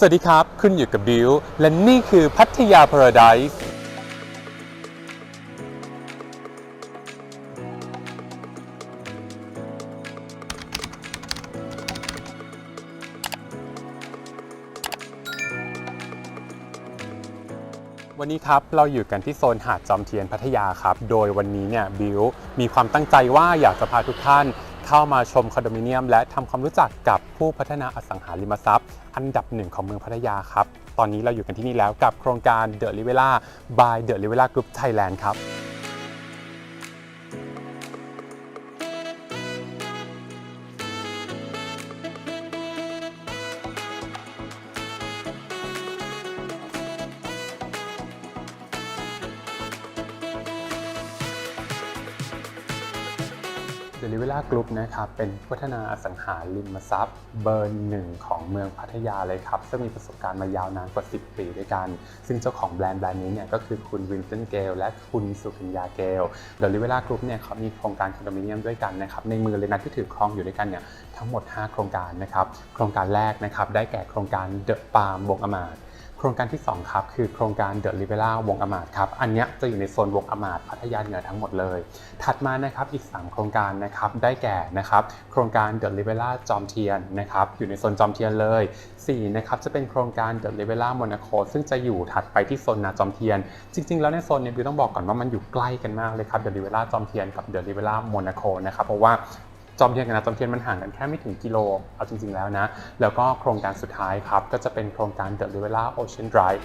สวัสดีครับ คุณอยู่กับบิว และนี่คือพัทยา Paradise วันนี้ครับเราอยู่กันที่โซนหาดจอมเทียนพัทยาครับ โดยวันนี้เนี่ยบิวมีความตั้งใจว่าอยากจะพาทุกท่าน เข้ามาชมคอนโดมิเนียม และทำความรู้จักกับผู้พัฒนาอสังหาริมทรัพย์ อันดับหนึ่งของเมืองพัทยาครับ ตอนนี้เราอยู่กันที่นี่แล้วกับโครงการ The r i v e l a by The r i v e l a Group Thailand ครับ เดลิเวล่ากรุ๊ปนะครับเป็นพัฒนาอสังหาริมทรัพย์ เบอร์หนึ่งของเมืองพัทยาเลยครับ ซึ่งมีประสบการณ์มายาวนานกว่า 10 ปีด้วยกัน ซึ่งเจ้าของแบรนด์แบรนด์นี้เนี่ยก็คือคุณวินสตันเกลและคุณสุขัญญาเกลเดลิเวล่ากรุ๊ปเนี่ยเขามีโครงการคอนโดมิเนียมด้วยกันนะครับในมือเลยนะที่ถือครองอยู่ด้วยกันเนี่ยทั้งหมด 5 โครงการนะครับโครงการแรกนะครับได้แก่โครงการเดอะปาล์มวงอมาตโค รงการที่ 2 ครับ คือโครงการเดอะลิเวล่าวงอมาดครับ อันนี้จะอยู่ในโซนวงอมาดพัทยาเหนือทั้งหมดเลย ถัดมานะครับอีก 3 โครงการนะครับได้แก่นะครับโครงการเดอะลิเวล่าจอมเทียนนะครับอยู่ในโซนจอมเทียนเลย 4 นะครับจะเป็นโครงการเดอะลิเวล่าโมนาโคซึ่งจะอยู่ถัดไปที่โซนนาจอมเทียน จริง ๆ แล้วในโซนเนี้บิวต้องบอกก่อนว่ามันอยู่ใกล้กันมากเลยครับเดอะลิเวล่าจอมเทียนกับเดอะลิเวล่าโมนาโคนะครับเพราะว่า จอมเทียนกับนาจอมเทียนมันห่างกันแค่ไม่ถึงกิโล เอาจริง ๆ แล้วนะ แล้วก็โครงการสุดท้ายครับ ก็จะเป็นโครงการ The Rivera Ocean Drive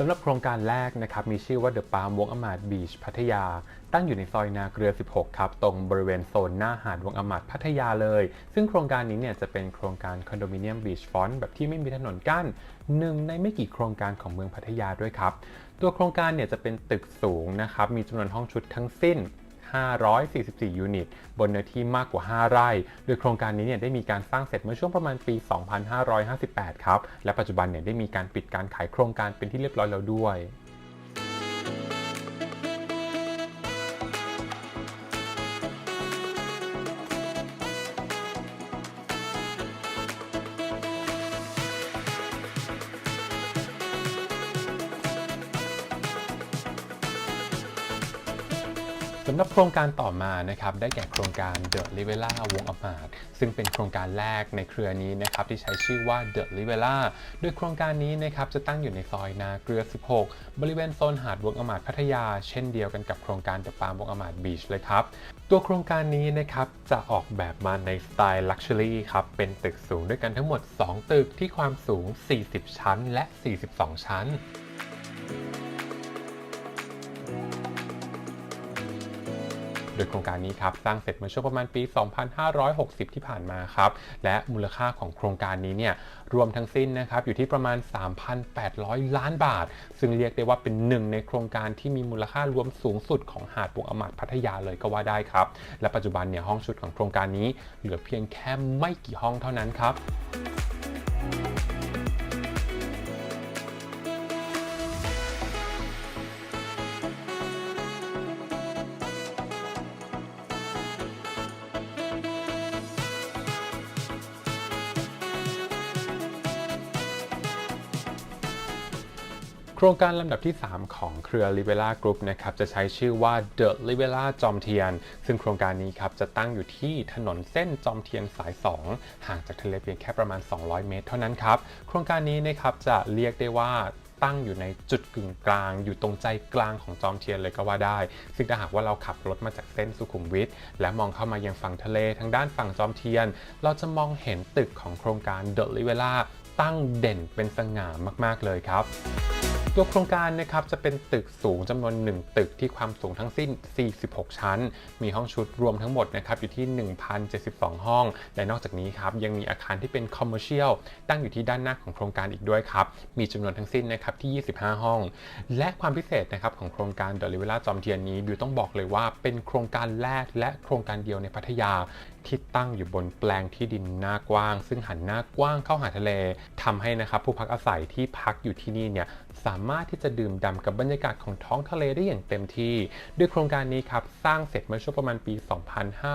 สำหรับโครงการแรกนะครับมีชื่อว่า The Palm Walk a m a d Beach พัทยา ตั้งอยู่ในซอยนาเกลือ 16 ครับตรงบริเวณโซนหน้าหาดวงอมาดพัทยาเลย ซึ่งโครงการนี้เนี่ยจะเป็นโครงการคอนโดมิเนียมบีชฟอนต์แบบที่ไม่มีถนนกั้นหนึ่งในไม่กี่โครงการของเมืองพัทยาด้วยครับ ตัวโครงการเนี่ยจะเป็นตึกสูงนะครับมีจำนวนห้องชุดทั้งสิ้น 544 ยูนิต บนเนื้อที่มากกว่า 5 ไร่ โดยโครงการนี้เนี่ยได้มีการสร้างเสร็จเมื่อช่วงประมาณปี 2558 ครับ และปัจจุบันเนี่ยได้มีการปิดการขายโครงการเป็นที่เรียบร้อยแล้วด้วย สำหรับโครงการต่อมานะครับได้แก่โครงการ The r i v e l a วงอมาดซึ่งเป็นโครงการแรกในเครือนี้นะครับที่ใช้ชื่อว่า The r i v e l a โดยโครงการนี้นะครับจะตั้งอยู่ในซอยนาเกลือ 16 บริเวณโซนหาดวงอมาดพัทยา เช่นเดียวกันกับโครงการ The Palm วงอมาดบีชเลยครับตัวโครงการนี้นะครับจะออกแบบมาในสไตล์ Luxury ครับเป็นตึกสูงด้วยกันทั้งหมด 2 ตึกที่ความสูง 40 ชั้นและ 42 ชั้น โดยโครงการนี้ครับสร้างเสร็จเมื่อช่วงประมาณปี 2560 ที่ผ่านมาครับ และมูลค่าของโครงการนี้เนี่ยรวมทั้งสิ้นนะครับอยู่ที่ประมาณ 3,800 ล้านบาท ซึ่งเรียกได้ว่าเป็นหนึ่งในโครงการที่มีมูลค่ารวมสูงสุดของหาดวงอมาดพัทยาเลยก็ว่าได้ครับ และปัจจุบันเนี่ยห้องชุดของโครงการนี้เหลือเพียงแค่ไม่กี่ห้องเท่านั้นครับ ครงการลำดับที่ 3 ของเครือ l i v e l a Group นะครับจะใช้ชื่อว่า The l i v e l a จอมเทียน ซึ่งโครงการนี้ครับจะตั้งอยู่ที่ถนนเส้นจอมเทียนสาย 2 ห่างจากทะเลเพียงแค่ประมาณ 200 เมตร เท่านั้นครับโครงการนี้นะครับจะเรียกได้ว่าตั้งอยู่ในจุดกึ่งกลาง อยู่ตรงใจกลางของจอมเทียนเลยก็ว่าได้ ซึ่งถ้าหากว่าเราขับรถมาจากเส้นสุขุมวิทและมองเข้ามายังฝั่งทะเลทางด้านฝั่งจอมเทียน เราจะมองเห็นตึกของโครงการ The l i v e l a ตั้งเด่นเป็นสง่ามาก ๆ เลยครับ ตัวโครงการนะครับจะเป็นตึกสูงจำนวน 1 ตึกที่ความสูงทั้งสิ้น 46 ชั้น มีห้องชุดรวมทั้งหมดนะครับอยู่ที่ 1,072 ห้อง และนอกจากนี้ครับยังมีอาคารที่เป็นคอมเมอร์เชียลตั้งอยู่ที่ด้านหน้าของโครงการอีกด้วยครับ มีจำนวนทั้งสิ้นนะครับที่ 25 ห้อง และความพิเศษนะครับของโครงการเดลิเวล่าจอมเทียนนี้บิวต้องบอกเลยว่าเป็นโครงการแรกและโครงการเดียวในพัทยา ที่ตั้งอยู่บนแปลงที่ดินหน้ากว้าง ซึ่งหันหน้ากว้างเข้าหาทะเลทำให้นะครับผู้พักอาศัยที่พักอยู่ที่นี่เนี่ยสามารถที่จะดื่มด่ำกับบรรยากาศของท้องทะเลได้อย่างเต็มที่ ด้วยโครงการนี้ครับสร้างเสร็จเมื่อช่วงประมาณปี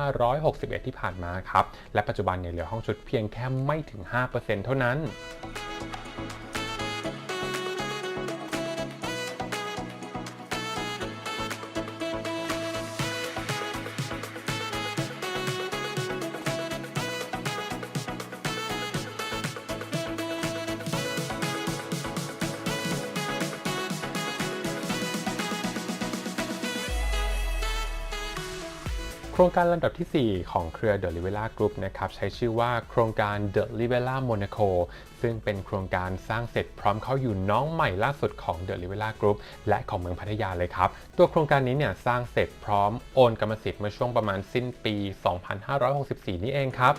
2561 ที่ผ่านมาครับและปัจจุบันเนี่ยเหลือห้องชุดเพียงแค่ไม่ถึง 5%เท่านั้น โครงการลำดับทีสี่ 4 ของเครือ The l i v e l a Group นะครับใช้ชื่อว่าโครงการ The l i v e l a Monaco ซึ่งเป็นโครงการสร้างเสร็จพร้อมเข้าอยู่น้องใหม่ล่าสุดของ The l i v e l a Group และของเมืองพัทยาเลยครับ ตัวโครงการนี้เนี่ยสร้างเสร็จพร้อมโอนกรรมสิทธิ์เมื่อช่วงประมาณสิ้นปี 2564 นี่เองครับ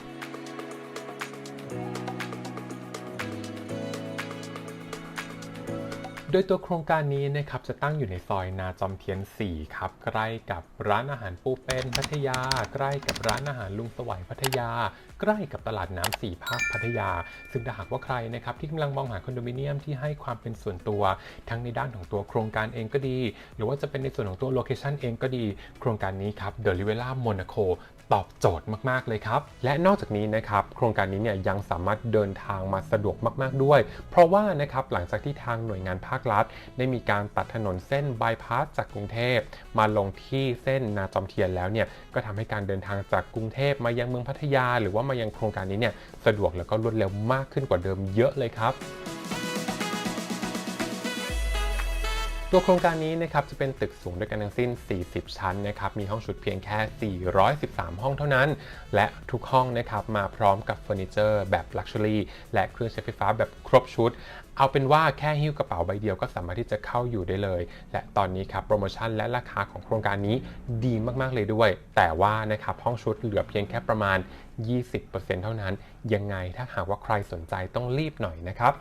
ดยตัวโครงการนี้นะครับจะตั้งอยู่ในซอยนาจอมเทียน 4 ครับ ใกล้กับร้านอาหารปูเป็นพัทยา ใกล้กับร้านอาหารลุงสวัยพัทยา ใกล้กับตลาดน้ำสี่ภาคพัทยา ซึ่งถ้าหากว่าใครนะครับที่กำลังมองหาคอนโดมิเนียมที่ให้ความเป็นส่วนตัว ทั้งในด้านของตัวโครงการเองก็ดี หรือว่าจะเป็นในส่วนของตัวโลเคชันเองก็ดี โครงการนี้ครับ The Rivera Monaco ตอบโจทย์มาก ๆ เลยครับ และนอกจากนี้นะครับ โครงการนี้เนี่ยยังสามารถเดินทางมาสะดวกมาก ๆ ด้วย เพราะว่านะครับหลังจากที่ทางหน่วยงานภาครัฐ ได้มีการตัดถนนเส้นบายพาสจากกรุงเทพมาลงที่เส้นนาจอมเทียนแล้วเนี่ยก็ทำให้การเดินทางจากกรุงเทพมายังเมืองพัทยา หรือว่ามายังโครงการนี้เนี่ยสะดวกแล้วก็รวดเร็วมากขึ้นกว่าเดิมเยอะเลยครับ ตัวโครงการนี้นะครับจะเป็นตึกสูงด้วยกันทั้งสิ้น 40 ชั้นนะครับ มีห้องชุดเพียงแค่ 413 ห้องเท่านั้น และทุกห้องนะครับมาพร้อมกับเฟอร์นิเจอร์แบบลักชัวรี่และเครื่องใช้ไฟฟ้าแบบครบชุด เอาเป็นว่าแค่หิ้วกระเป๋าใบเดียวก็สามารถที่จะเข้าอยู่ได้เลย และตอนนี้ครับโปรโมชั่นและราคาของโครงการนี้ดีมากๆเลยด้วย แต่ว่านะครับห้องชุดเหลือเพียงแค่ประมาณ 20%เท่านั้น ยังไงถ้าหากว่าใครสนใจต้องรีบหน่อยนะครับ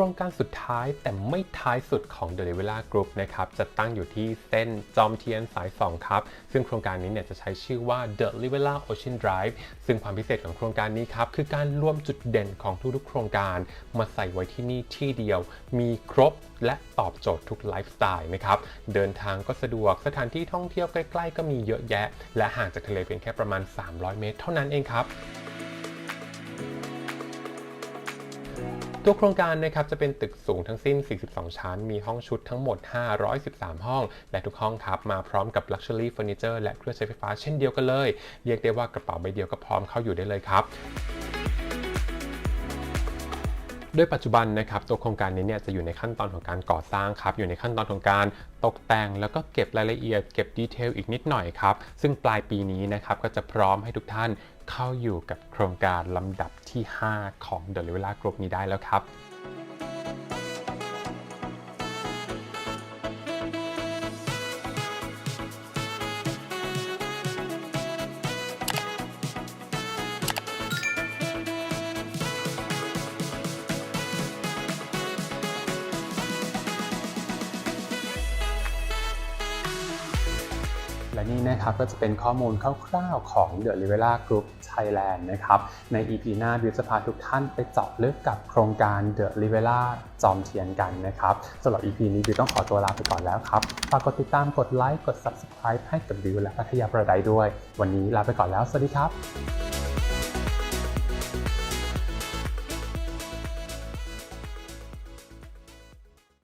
ครงการสุดท้ายแต่ไม่ท้ายสุดของ The Rivera Group นะครับจะตั้งอยู่ที่เส้นจอมเทียนสาย 2 ครับ ซึ่งโครงการนี้เนี่ยจะใช้ชื่อว่า The Rivera Ocean Drive ซึ่งความพิเศษของโครงการนี้ครับ คือการรวมจุดเด่นของทุกๆ โครงการ มาใส่ไว้ที่นี่ที่เดียว มีครบและตอบโจทย์ทุกไลฟ์สไตล์นะครับเดินทางก็สะดวกสถานที่ท่องเที่ยวใกล้ ๆ ก็มีเยอะแยะ และห่างจากทะเลเพียงแค่ประมาณ 300 เมตร เท่านั้นเองครับ ตัวโครงการนะครับจะเป็นตึกสูงทั้งสิ้น 42 ชั้น มีห้องชุดทั้งหมด 513 ห้อง และทุกห้องครับมาพร้อมกับ Luxury Furniture และเครื่องใช้ไฟฟ้าเช่นเดียวกันเลย เรียกได้ว่ากระเป๋าใบเดียวก็พร้อมเข้าอยู่ได้เลยครับโดยปัจจุบันนะครับตัวโครงการนี้เนี่ยจะอยู่ในขั้นตอนของการก่อสร้างครับอยู่ในขั้นตอนของการตกแต่งแล้วก็เก็บรายละเอียด เก็บดีเทลอีกนิดหน่อยครับซึ่งปลายปีนี้นะครับก็จะพร้อมให้ทุกท่าน เข้าอยู่กับโครงการลำดับที่ 5 ของ The l i v e l a Group นี้ได้แล้วครับ นี่นะครับก็จะเป็นข้อมูลคร่าวๆของ The Rivera Group Thailand นะครับ ใน EP หน้าบิวจะพาทุกท่านไปเจาะลึกกับโครงการ The Rivera จอมเทียนกันนะครับสำหรับ EP นี้บิวต้องขอตัวลาไปก่อนแล้วครับฝากกดติดตามกดไลค์กด Subscribe ให้กับบิวและพัทยาประไดด้วย วันนี้ลาไปก่อนแล้ว สวัสดีครับ